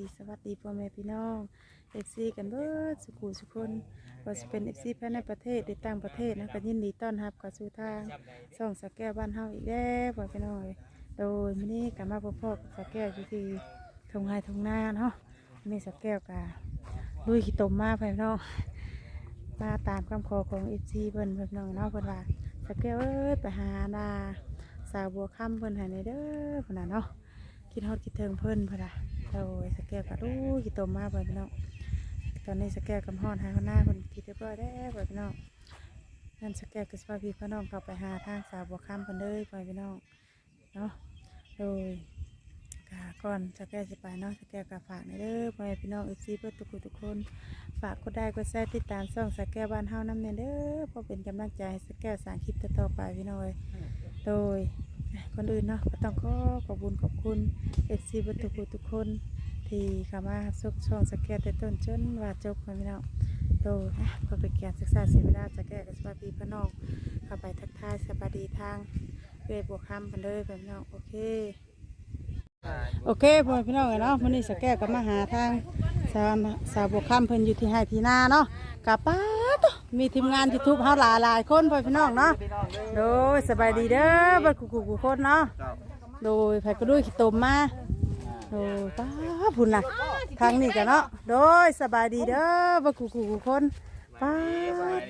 ดีสวัสดีพ่อแม่พี่น้องเอฟซีกันเบิดสุขุสุคนว่าจะเป็นเอฟซีภายในประเทศหรือต่างประเทศนะก็ยินดีต้อนรับกับสู่ทางส่องสกแก้วบ้านเฮาอีกแล้วพ่อพี่น้องโดยมื้อนี้ก็มาพบๆกับสกแก้วอยู่ที่ทงไฮทงนาเนาะมีสกแก้วก็ลุยขี้ตมมาพ่อพี่น้องมาตามคำขอของเอฟซีเพิ่นพ่อพี่น้องเนาะเพิ่นว่าสกแก้วเอ้ยไปหาดาสาวบัวค่ำเพิ่นห้ในเด้อพ่นน่ะเนาะคิดฮอดคิดเทิงเพิ่นพอดะ โดยสแกลก็ดูกี่ตมมาเปิดพี่น้องตอนนี้สแกลกำฮอนหาข้างหน้าคนคิดเรียบร้อยแล้วเปิดพี่น้องนั่นสแกลก็สปาพี่พี่น้องเข้าไปหาทางสาวบัวข้ามคนเลยไปพี่น้องเนาะโดย กาก่อนสแกลจะไปเนาะสแกลก็ฝากในเด้อพ่อแม่พี่น้องเอฟซีเพื่อทุกคนทุกคน ฝากกดได้กดแชร์ติดตามช่องสแกลบ้านเฮาน้ำเนยเด้อพอเป็นกำลังใจให้สแกลสร้างคลิปต่อๆไปพี่น้องเอ้ยโดยคนอื่นเนาะก็ต้องขอขอบคุญขอบคุณเอฟซีบัตุกุทุกคน ที่เข้ามาซุกช่องสแกนแต่ต้นจนว่าจบมาพี่น้องโตนะเพื่อเป็นกียรศึกษาเสียเวลาสแกนกับสวัสดีพี่น้องเข้าไปทักทายสวัสดีทางเวบวกคำกันเลยพี่น้องโอเค โอเคพ่อพี่น้องเนาะวันนี้สแกนก็มาหาทางสาวสาวบวกคำเพิ่นอยู่ที่ให้ที่นาเนาะกับป้าดมีทีมงานยูทูบเฮาหลายหลายๆคนพ่อพี่น้องเนาะโดยสบายดีเด้อบัดคุกคุกคนเนาะโดยไผก็ด้วยขี้ตมมาโดยป้าพุ่นน่ะทางนี้กันเนาะโดยสบายดีเด้อบัดคุกคุกคนป้า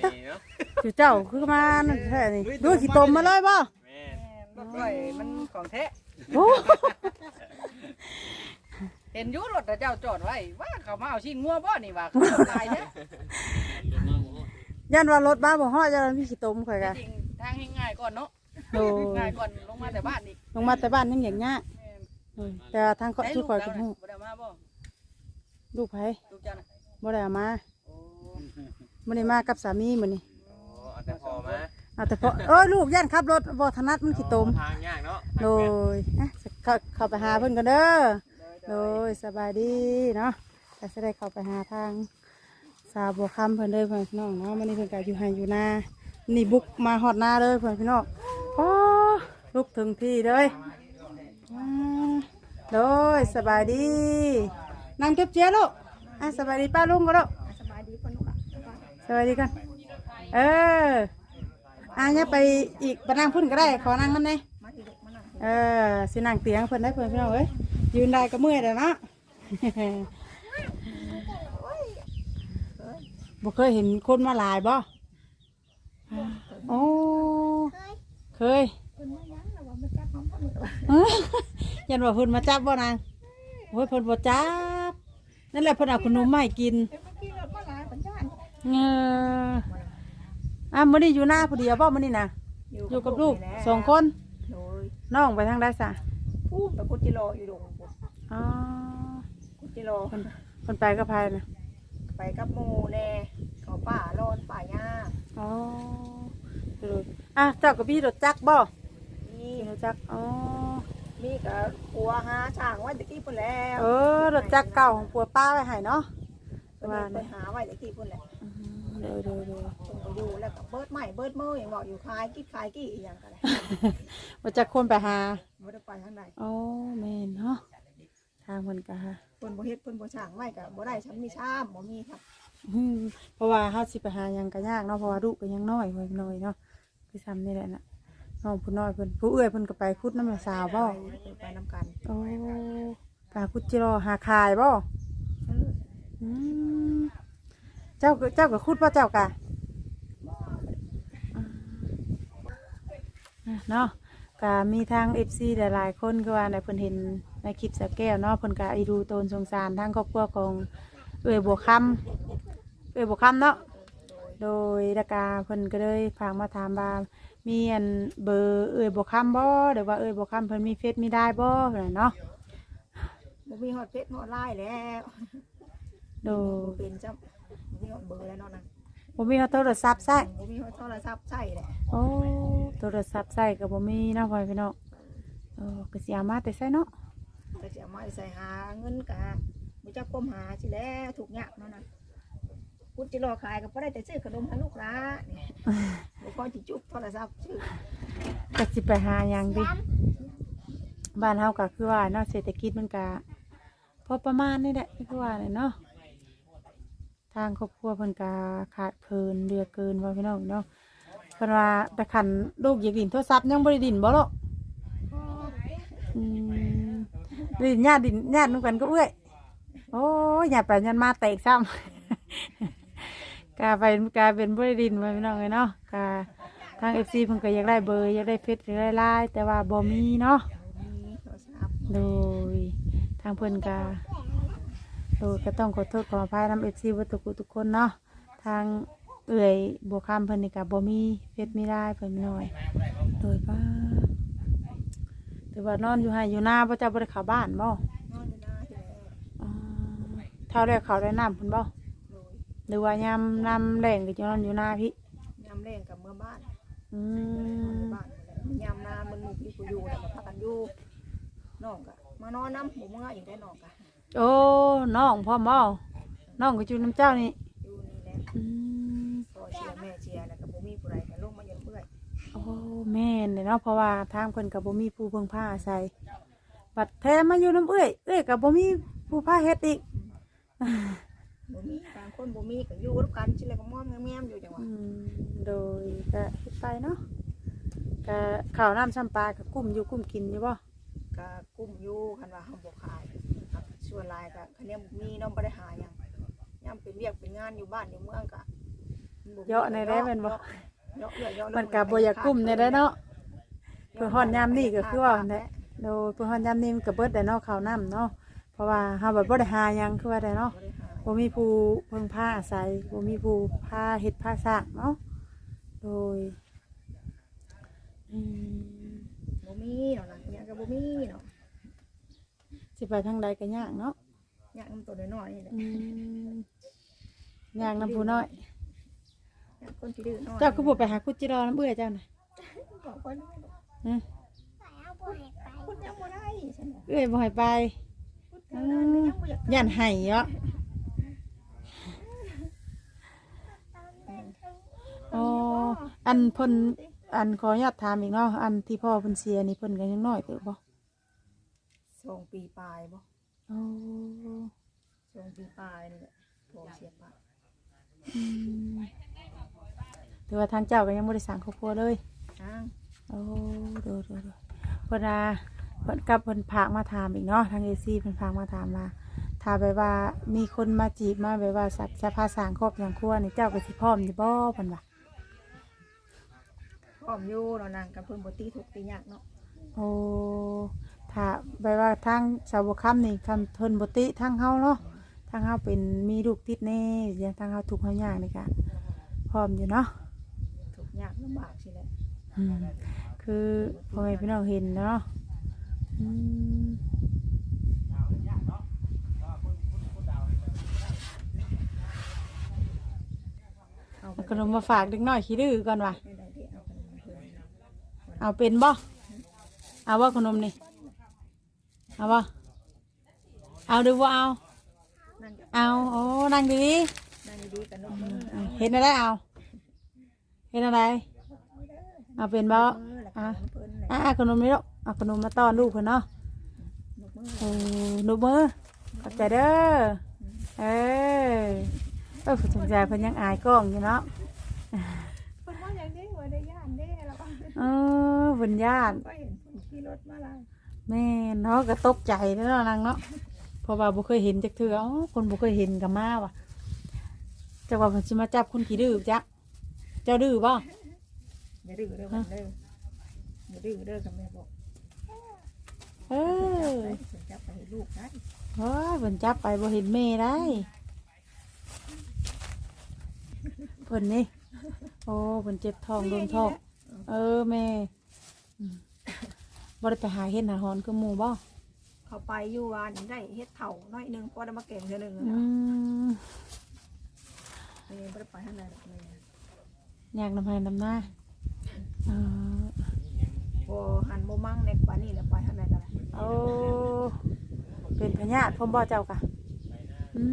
ตะอยู่เจ้าคือมานั่นแท้นี่ด้วยขี้ตมมาเลยบ่รถก้อยมันของแท้ โอ้เห็นอยุรถแต่เจ้าจอดไว้ว่าเขามาเอาชิ้นงัวบ่นี่ว่าเขาเอาตายเนี่ยยันว่ารถบ้าบ่ฮอดยันพี่ขี้ตมข่อยกะจริงทางให้ง่ายก่อนเนาะโดยง่ายก่อนลงมาแต่บ้านอีกลงมาแต่บ้านยังอย่างเงี้ยโดยแต่ว่าทางเขาได้ทุลูกกข่อยแล้ก็วนะฮู้บ่ได้มาบ่ลูกไผลูกเจ้าน่ะบ่ได้เอามาโอ้บ่ได้มากับสามีมื้อนี้เอาแต่พอมา เอาแต่พอเอ้ยลูกย่านขับรถบ่ถนัดมันขี้ตมทางยากเนาะโดยอะเข้าเข้าไปหาเพิ่นกันเด้อโดยสบายดีเนาะแต่จะได้เข้าไปหาทางสาวบัวคำเพิ่นเลยเพื่อนพี่น้องเนาะมันนี่เพิ่นก็อยู่ให้อยู่นานี่บุกมาฮอดนาเลยเพื่อนพี่น้องโอ้ลุกถึงที่เลยอ่าโดยสบายดีนั่งเก็บเจียลูกอะสบายดีป้าลุงก็ลูกสบายดีคนลูกอะสบายดีกันเออ อะเนี่ยไปอีกไปนั่งพุ่นก็ได้ ขอนั่งนั่นเลยมาอีลูกมานั่งเออสินั่งเตียงเพิ่นได้เพิ่นพี่น้องเอ้ยยืนได้ก็เมื่อยแล้วเนาะบ่เคยเห็นคนมาหลายบ่โอ้เคยคนมายังแล้วว่ามาจับน้องคนลูกเอ้ยยันว่าเพิ่นมาจับบ่นางโอ้ยเพิ่นบ่จับนั่นแหละเพิ่นเอาขนมมาให้กินเอ้ยเมื่อ อออะมื้อนี้อยู่หน้าผู้เดียวบ่มื้อนี้น่ะอยู่กับลูกสองคนโดยน้องไปทางใดซะพูดไปกุจิโลอยู่ดงอ๋อกุจิโลเพิ่นเพิ่นไปกับไผน่ะไปกับหมูแน่เขาป่าโลนป่าหญ้าอ๋อดูอะเจ้ากับพี่รถจักรบ่มีพี่รถจักรอ๋อมีกับปัวหาช่างไว้ตะกี้พุ่นแล้วเออรถจักรเก่าของปัวป้าไว้ให้เนาะ เพิ่นไปหาไว้ตะกี้พุ่นแหละ อืมเดี๋ยวเดี๋ยวเดี๋ยวเพิ่นก็อยู่แล้วก็เบิดใหม่เบิดมืออย่างบอกอยู่คายกิ๊กคายกี้อีหยังกันเลยว่าจะคนไปหาบ่ได้ไปทางใดโอ้แม่นเนาะทางมันก็ฮะเพิ่นบ่เฮ็ดเพิ่นบ่ช่างไว้ก็บ่ได้ฉันมีชามบ่มีครับอืมเพราะว่าเฮาสิไปหาหยังก็ยากเนาะเพราะว่าลูกก็ยังน้อยไว้น้อยเนาะคือซ้ำนี่แหละน่ะน้องผู้น้อยเพิ่นผู้เอื้อยเพิ่นก็ไปคุดน้ำแม่สาวบ่ไปไปนํกันโอ้ปลาคุดจิโร่หาคายบ่เอออืม เจ้าก็เจ้าก็คุดบ่เจ้ากะเนาะก็มีทางเอฟซีหลายๆคนก็ว่าในเพิ่นเห็นในคลิปสแก้วเนาะเพิ่นก็อีดูโตนสงสารทางครอบครัวของเอ่ยบัวคำเอ่ยบัวคำเนาะโดยดากาเพิ่นก็เลยฝากมาถามว่ามีอันเบอร์เอ่ยบัวคำบ่หรือว่าเอ่ยบัวคำเพิ่นมีเฟซมีได้บ่เนาะบ่มีฮอดเฟซฮอดไลน์แล้ว โดบ่ยเป็นจ้ะบ่ มีฮอดเบอร์แล้วเนาะนะบ่มีโทรศัพท์ใช้บ่มีฮอดโทรศัพท์ใช้แหละโอ้โทรศัพท์ใช้ก็บ่มีเนาะพ่อพี่น้องเออก็สิเอามาแต่ใช้เนาะก็จะเอามาใส่หาเงินกะบ่จักก้มหาสิแล้วทุกอย่างเนาะนะพุทธิรอขายก็บ่ได้แต่ซื้อขนมให้ลูกหลานนี่บ่พอสิจุกโทรศัพท์ซื้อก็สิไปหาหยังดิบ้านเฮาก็คือว่าเนาะเศรษฐกิจมันก็อประมาณนี่แหละคือว่าเนี่ยเนาะ ทางครอบครัวเพิ่นกาขาดเคินเรือเกินว่าพี่น้องเนาะเพิ่นว่าแต่ขันลูกอยากดินโทรศัพท์ยังบ่ได้ดินบ่หรอกอืมดินญาติดินญาตินุ่กันก็เอื้อยโอ้ยอย่าไปยันมาแตกซ้ำ กาไปกาเป็นบ่ได้ดินว่าพี่น้องเลยเนาะกาทาง FC เพิ่นก็อยากได้เบอร์อยากได้เฟซอยากได้ไลน์แต่ว่าบ่มีเนาะ มีโทรศัพท์โดยทางเพื่อนกา โดยก็ต้องขอโทษขออภัยนำเอฟซีวัตุกุทุกคนเนาะทางเอื่อยบัวคำเพิ่นนี่กับบ่มีเฟซไม่ได้เพิ่นไม่น้อย โดยป้าแต่ว่านอนอยู่ให้อยู่หน้าพ่อเจ้าบ่ได้เข้าบ้านบ่นอนอยู่หน้าที่แล้วอ๋อเท่าได้เข้าได้น้ำเพิ่นบ่โดยหรือว่ายามน้ำแรงก็จะนอนอยู่หน้าพี่ยามแรงกับเมื่อบ้านอืนอนอมยู่บ้านนั่นแหละยามนามันมีพี่กูอยู่แล้วมาพักกันอยู่น้องก็มานอนน้ำหมูเมื่ออยู่ได้น้องก็ โอ้น้องพ่อมบ่น้องก็อยู่น้ำเจ้านี่อยู่นี่แหละอืมพอเชียร์แม่เชียร์แล้วก็บ่มีผู้ใดก็ลงมาเยันเบื่อยโอ้แม่นเลยเนาะเพราะว่าทางเพิ่นกับบ่มีผู้เพิ่งพาอาศัยบัดแท้มาอยู่น้ำเอ้อยเอ้อยกับบ่มีผู้พาเฮ็ดอีกบ่มีบางคนบ่มีก็อยู่ร่วมกันชิเลยก็มอมแง้มๆอยู่จังหวะอืมโดยก็เฮ็ดไปเนาะก็ข้าวน้ำซ้ำปลาก็กุ้มอยู่กุ้มกินอยู่บ่ก็กุ้มอยู่คันว่าเฮาบ่ขายครับ ส่วนหลายก็คันนี้มีน้องบ่ได้หาหยังยามเป็นเวียกเป็นงานอยู่บ้านอยู่เมืองก็บ่มีเยอะในได้แม่นบ่ เยอะเยอะเยอะลงมันก็บ่อยากกุ้มในได้เนาะ เพิ่นฮอดยามนี้ก็คือว่าแหละโดยเพิ่นฮอดยามนี้มันก็เบิดได้เนาะข้าวน้ำเนาะ เพราะว่าเฮาแบบบ่ได้หาหยังคือว่าได้เนาะ บ่ได้หาบ่มีผู้เพิ่งพาอาศัยบ่มีผู้พาเฮ็ดพาสร้างเนาะ โดยอืมบ่มีเนาะนะหยังก็บ่มีเนาะ สิไปทางใดก็ยากเนาะหยังมันตัวน้อยๆนี่แหละอืมยากน้ำผู้น้อยหยังคนที่ดื้อน้อยเจ้าคือบ่ไปหาคุดจิรอน้ำเบื่อยเจ้าน่ะบอกคนฮะคุณยังบ่ได้ฉันน่ะเอ้อยบ่ให้ไปคุณยังบ่อยากย่านไห้เนาะอ๋ออันเพิ่นอันขออนุญาตถามอีกเนาะ อันที่พ่อเพิ่นเสียนี่เพิ่นก็ยังน้อยเติบบ่ สองปีปลายบ่อ๋อสองปีปลายนี่แหละพอเสียปะอืมแต่ว่าทางเจ้าก็ยังบ่ได้สร้างครอบครัวเลย อ้างโอ้ดูดูดูเพิ่นว่าเพิ่นกับเพิ่นพากมาถามอีกเนาะทางเอซีเพิ่นพากมาถามมาถ้าแบบว่ามีคนมาจีบมาแบบว่าสักจะพาสร้างครอบครัวครัวนี่เจ้าก็สิพร้อมอยู่บ่เพิ่นว่าพร้อมอยู่เนาะนางกับเพิ่นบ่ตีทุกข์ตียากเนาะโอ้ ถ้าแบบว่าทางสาวคำนี่คันเพิ่นบ่ติทางเฮาเนาะทางเฮาเป็นมีลูกติดแน่อย่างทางเฮาทุกข์เฮายากนี่ก็พร้อมอยู่เนาะทุกข์ยากลำบากสิแหละอืมคือพ่อแม่พี่น้องเห็นเนาะอืมเอาไปเอาขนมมาฝากเด็กน้อยขี้ดื้อก่อนว่ะ ไม่ได้เด้เอาขนมมาเพิ่นเอาเป็นบ่เอาว่าขนมนี่ เอาบ่เอาดูว่าเอานั่งกับเอาโอ้นั่งดีนั่งดีๆกับนกมือๆอะเห็นอะไรเอาเห็นอะไร เอาเป็นบ่มือแล้วก็อะเพิ่นแหละอะเอาขนมนี่ลูกเอาขนมมาต้อนลูกเพิ่นเนาะนกมือโอ้หนูมือขอบใจเด้อเออเออผู้สนใจเพิ่นยังอายกล้องอยู่เนาะเพิ่นว่าอย่างนี้บ่ได้ย่านเด้แล้วก็เออเพิ่นญาติก็เห็นเพิ่นขี่รถมาแล้ว แม่เนาะก็ตกใจเนาะนางเนาะเพราะว่าบ่เคยเห็นจักเทื่ออ๋อคนบ่เคยเห็นกับมาว่ะจักว่าเพิ่นสิมาจับคนขี้ดื้อจักเจ้าดื้อบ่อย่าดื้อเด้อมันเด้ออย่าดื้อเด้อกับแม่บอกเออได้เพิ่นจับไปให้ลูกได้โอ้ยเพิ่นจับไปบ่เห็นแม่ได้เพิ่นนี่โอ้เพิ่นเจ็บท้องโดนท้องเออแม่อืม บ่ได้ไปหาเฮ็ดหาหอนคือหมู่บ่เขาไปอยู่วานได้เฮ็ดเถ่าน้อยหนึงพอได้มาเก่งเท่านึงอืมแม่บ่ได้ไปทางใดหรอกแม่อยากนำให้นำหน้าเออพอหันบ่มั่งในปานนี้แล้วไปทางใดกันล่ะโอ้เป็นพญาติพ่อมบ่เจ้ากะอื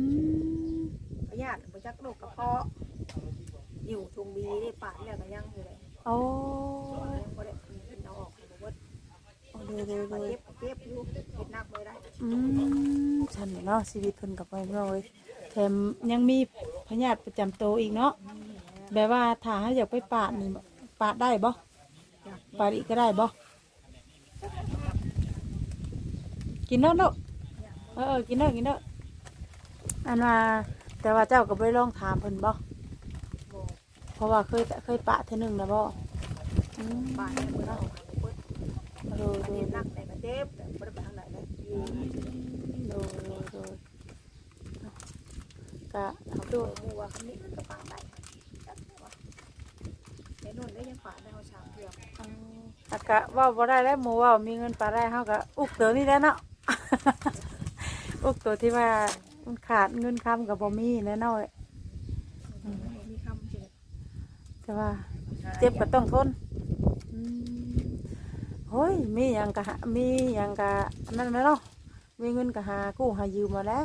มพยาธิบ่จักโรคกระเพาะอยู่ทุงบีได้ปาดแล้วก็ยังอยู่เลยโอ้ยังบ่ได้กินเอาออกให้บ่เบิด โโดยโดยโดยเก็บเก็บอยู่เฮ็ดนักบ่ได้อืมฉันเนาะชีวิตเพิ่นกับไปเนาะเว้ยแถมยังมีพยาธิประจำตัวอีกเนาะแบบว่าถ้าให้อยากไปปาดนี่ปาดได้บ่จ้ะปาดอีกก็ได้บ่กินเนาะเนาะเออเออกินเนาะกินเนาะอันว่าแต่ว่าเจ้าก็บ่ไปลองถามเพิ่นบ่เพราะว่าเคยเคยปะเท่อนึงนะบ่อืมบ้เนี่ยบ่ได้เปิด โดยอันโดนี้ยนักแต่ก็เจ็บแต่บ่ได้ไปทางไหนเลยอยู่โดยโดยโดยก็เอาโดด้วยยมู่ว่าคันนี้มันก็ปางได้จักว่าไอ้นู่นได้ยังปาดได้เฮาชามเทื่ออากะว่าบ่ได้แล้วหมูว่ามีเงินปลาได้เฮาก็อุกตัวนี้แหล้วเนาะ อุกตัวที่ว่ามันขาดเงินคำกับบ่มีแน่นอนมีคำสิแต่ว่าเจ็บก็ต้องทน โอ้ยมีหยังก็หามีหยังก็อันนั่นแหละเนาะมีเงินก็หากู้หายืมมาแล้ว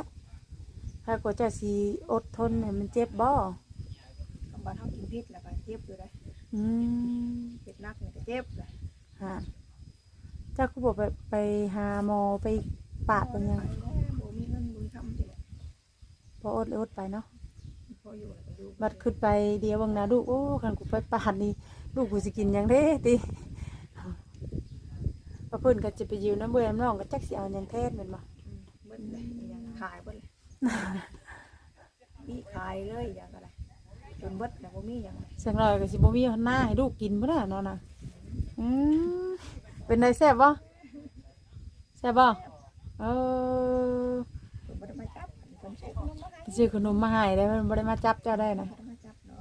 ถ้ากว่าเจะสิอดทนให้มันเจ็บบ่คำบ้านเฮากินพิษแล้วก็เจ็บอยู่ได้อืมเฮ็ดนักนี่ก็เจ็บเลยฮะเจ้าก็บอกไปไปหาหมอไปปาดเป็นยังไปแล้วบ่มีเงินบ่มีคำสิแหละพออดเลยอดไปเนาะพออยู่แล้วก็อยู่บัดขึ้นไปเดียวบางนาลูกโอ้คันกูไปปาดนี่ลูกกูสิกินหยังเด้ติพอ เพิ่นก็จะไปยืมน้ำเบื่อน้ำน้องก็จักสิเอาหยังแทนแม่นบ่อืมเบิดเลยอีหยังขายเบิดเลยมีขายเลยอย่างอะไรจนเบิดแล้วบ่มีหยังเลยเสียงลอยก็สิบ่มีหน้าให้ลูกกินบ่ได้เนาะนะอืมเป็นไดแซ่บบ่แซ่บบ่เออเพิ่นบ่ได้มาจับเพิ่นใช้ขนมมาให้ไปซื้อขนมมาให้ได้เพิ่นบ่ได้มาจับเจ้าได้นะบ่ได้มาจับเนา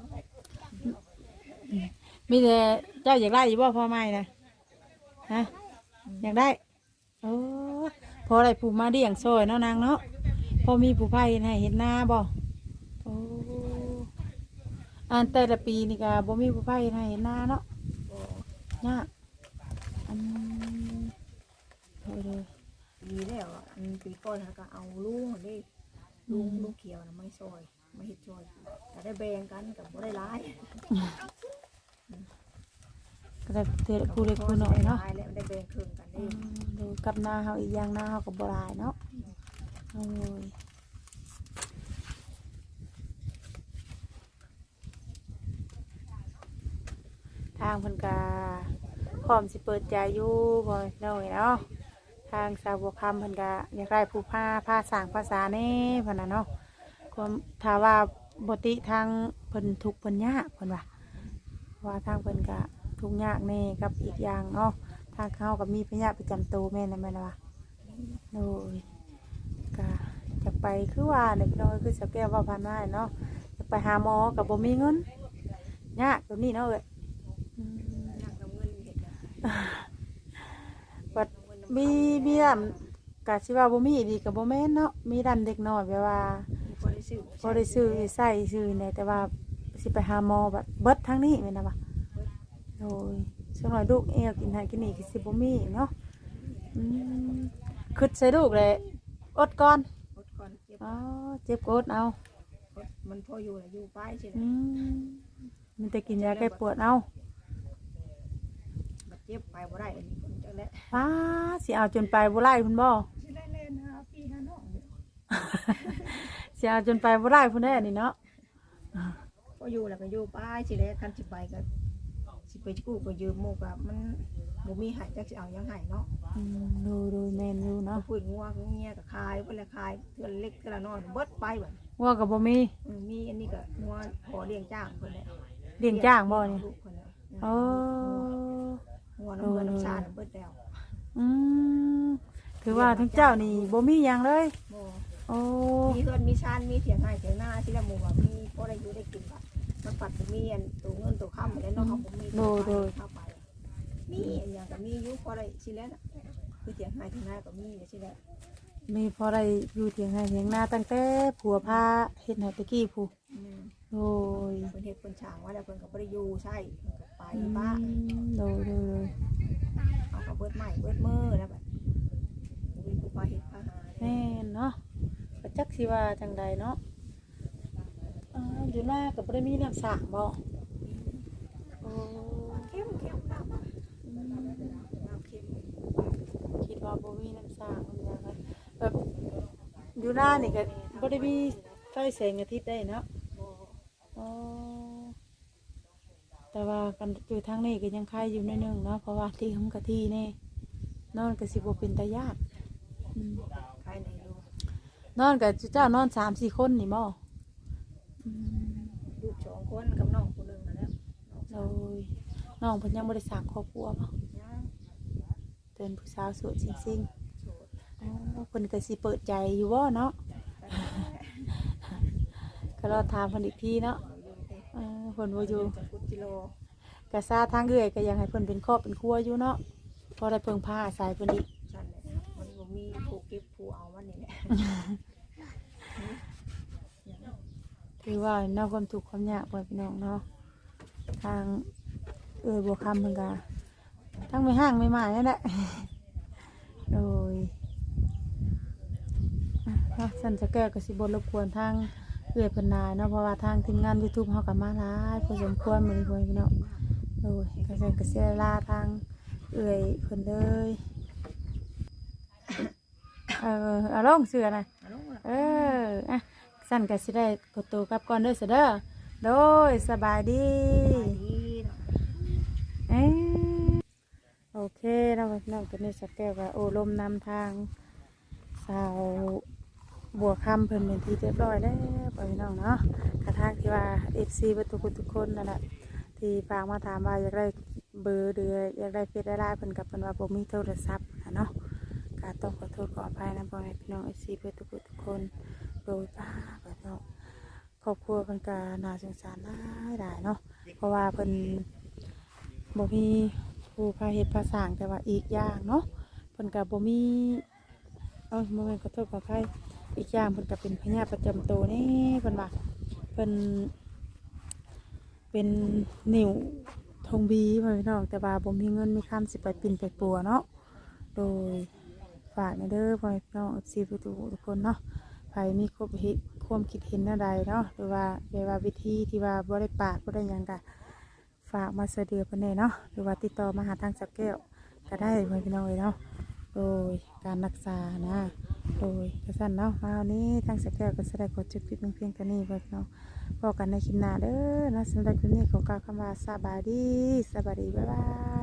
ะมีแต่เจ้าอยากได้อยู่บ่พ่อไม่นะฮะ อยากได้โอ้พออะไรผูมาเดี่ยงซอยเนาะนางเนาะพอมีผู้ไผ่ให้เห็นหน้าบ่โอ้อันแต่ละปีนี่ก็บ่มีผู้ไผ่ให้เห็นหน้าเนาะบ่ยากอันโอ้ยเลยดีแล้วอะอันปีก่อนก็เอาลุงนี่ลุงลุงเขียวน่ะไม่ซอยไม่เฮ็ดซอยแต่ได้แบ่งกันกับบ่ได้หลาย ก็ได้เทละคู่เล็กคู่น้อยเนาะได้แล้วได้แบ่งครึ่งกันอืนี่มดูกับหน้าเฮาอีกอย่างหน้าเฮาก็บ่หลายเนาะโอ้ยทางเพิ่นกาพร้อมสิเปิดใจอยู่บ่น้อยเนาะทางสาวบัวคำเพิ่นกาอยากได้ผู้พาพาสร้างภาษาแน่เพิ่นน่ะเนาะความถ้าว่าบ่ติทางเพิ่นทุกข์เพิ่นยากเพิ่นว่า ว่าทางเพิ่นกะ ทุกข์ยากแน่กับอีกอย่างเนาะทางเขาก็มีพยาธิประจำตัวแม่นนะแม่นว่าโดยก็จะไปคือว่าเนี่ยพี่น้อยคือสแก้วว่าพันว่าเนาะจะไปหาหมอกับบ่มีเงินยากตัวนี้เนาะเอ้ยอืมนั่งกับเงินเฮ็ดกันบัดมีมีดำกะสิว่าบ่มีดีกับบ่แม่นเนาะมีดำเด็กน้อยแบบว่า บ่ได้ซื้อบ่ได้ซื้อใส่ซื้อเนี่ยแต่ว่าสิไปหาหมอแบบเบิดทั้งนี้แม่นนะบ่ โอ้ยสักหน่อยลูกเอวกินหันกินนี่ก็สิบ่มีเนาะอืมคิดใส่ลูกเลยอดก่อนอดก่อนเจ็บอ๋อเจ็บก็อดเอาอดมันพออยู่แล้วอยู่ไปสิอืมมันจะกินยาแก้ปวดเอาบัดเจ็บไปบ่ได้อันนี้เพิ่นจังได๋ว้าสิเอาจนไปบ่ไล่พุ่นบ่สิได้เล่นหาพี่หาน้องอยู่สิเอาจนไปบ่ไล่พุ่นแน่นี่เนาะพออยู่แล้วก็อยู่ไปสิแล้วคันสิไปก็สิ ไปกู้ก็ยืมหมู่ก็มันบ่มีให้จักสิเอาหยังให้เนาะอืมดูดูแม่นอยู่เอาเนาะพูดงัวเงี้ยก็ขายเพิ่นละขายเทื่อเล็กเทื่อละน้อยเบิดไปบัดว่ากับบ่มีอืมมีอันนี้ก็งัวพอเลี้ยงจ้างเพิ่นแหละเลี้ยงจ้างบ่เนี่ยลูกเพิ่นแหละโอ้งัวน้ำเงินน้ำชาเบิดแล้วอืมคือว่าทั้งเจ้านี่บ่มีหยังเลยบ่ โอ้มีเฮือนมีชานมีเถียงให้เถียงหน้าสิละหมู่ว่ามีพอได้อยู่ได้กินบัด มันปัดก็มีอันตัวเงินตัวค้ำแล้วเนาะเขาบ่มีเข้าไปมีอันหยังก็มีอยู่พอได้สิแล้วน่ะคือเถียงให้เถียงหน้าก็มีสิแล้วมีพอได้อยู่เถียงให้เถียงนาตั้งแต่ผัวพาเฮ็ดให้ตะกี้ผู้อืมโอ้ยเพิ่นเฮ็ดเพิ่นช่างไว้แล้วเพิ่นก็บ่ได้อยู่ใช่เพิ่นก็ไปอืบ้านมโดยโดยโดยเอาก็เบิดใหม่เบิดมือแล้วบัดบ่มีผู้พาเฮ็ดพาหาแม่นเนาะก็จักสิว่าจังใดเนาะ อ่าอยู่หน้าก็บ่ได้มีน้ำสร้างบ่โอ้เข้มเข้มน้ำน้ำเข้มมีน้ำสร้างน้ำหยังนะแบบอยู่หน้านี่ก็บ่ได้มีไฟแสงอาทิตย์ได้เนาะบ่อ๋อแต่ว่ากันอยู่ทางนี้ก็ยังคายอยู่ในอยหนึงเนาะเพราะว่าที่ของกะที่แน่นอนก็สิบ่เป็นตาญาติอืมภายในรูนอนกับเจ้านอนสามสี่คนนี่บ่อืม ลูกสองคนกับน้องคนหนึงนั่นแหละน้องโดยน้องเพิ่นยังบ่ได้สร้างครอบครัวบ่ย่างเป็นผู้สาวโสดจริงโสดๆอ๋อเพิ่นก็สิเปิดใจอยู่บ่เนาะก็รอถามเพิ่นอีกทีเนาะเราอยู่เด้เออเพิ่นบ่อยู่จากพุทธกิโลกะซาทางเอื้อยก็ยังให้เพิ่นเป็นครอบเป็นครัวอยู่เนาะพอได้เพิ่งพาอาศัยเพิ่นอีก สั่นเลยมันบ่มีผู้เก็บผู้เอามันนี่แหละ ถือว่าเนอกความทุกข์ความยากพ่อพี่น้องเนาะทางเอื้อยบัวคำเพิ่นก็ทั้งไม่ห้างไม่มานั่นแหละ โดยอะเนาะสันจะแก้วก็สิบรบกวนทางเอื้อยเพิ่นนายเนาะเพราะว่าทางทีมงาน YouTube เฮาก็มาหลายพอสมควรมื้อนี้พ่อพี่น้องโดยก็จะก็เสียลาทางเอื้อยเพิ่นเลยเออเอาลงเสือน่ะเอาลงล่ะเอออะ สั่นก็สิได้กดตัวกลับก่อนเด้อเสยเด้อโดยสบายดีไปดีเนาะเอ้ยโอเคเราะพี่น้องตัวนี้สักแก้วก็โอ้ลมนำทาง สาวบัวคำเพิ่นเป็นที่เรียบร้อยแล้วไปพี่น้องเนาะกระทางที่ว่าเอฟซีประตูคนทุกคนนั่นแหละที่ฝากมาถามว่าอยากได้เบอร์เดืออยากได้เฟซได้ไลน์เพิ่นกับเพิ่นว่าบ่มีโทรศัพท์นะเนาะก็ต้องขอโทษขออภัยนะพ่อแม่พี่น้องเอฟซีเพื่อทุกคนทุกคน โดยป้าแบบเนาะครอบครัวเพิ่นก็น่าสงสารได้ได้เนาะเพราะว่าเพิ่นบ่มีผู้พาเฮ็ดพาสร้างแต่ว่าอีกอย่างเนาะเพิ่นก็บ่มีเอ้าบ่แม่นขอโทษขออภัยอีกอย่างเพิ่นก็เป็นพญาประจำตัวนี่เพิ่นว่าเพิ่นเป็นนิ้วทองบีพ่อพี่น้องแต่ว่าบ่มีเงินมีคำสิไปปิ่นไปปัวเนาะโดยฝากในเด้อพ่อพี่น้อง FC ทุกทุกคนเนาะ ใครมีความคิดความคิดเห็นอะไรเนาะหรือว่าเวลาวิธีที่ว่าบ่ได้ปากบ่ได้หยังกะฝากมาเสเดือเพิ่นแน่เนาะหรือว่าติดต่อมาหาทางสักแก้วก็ได้เพื่อนพี่น้องเลยเนาะโดยการรักษานะโดยกระสันเนาะมาวันนี้ทางสักแก้วก็แสดงกดจุดคลิปเพียงแค่นี้เพื่อนพี่น้องพบกันในคลิปหน้าเด้อนะสำหรับคลิปนี้ขอกล่าวคำว่าสบายดีสบายดีบ๊ายบาย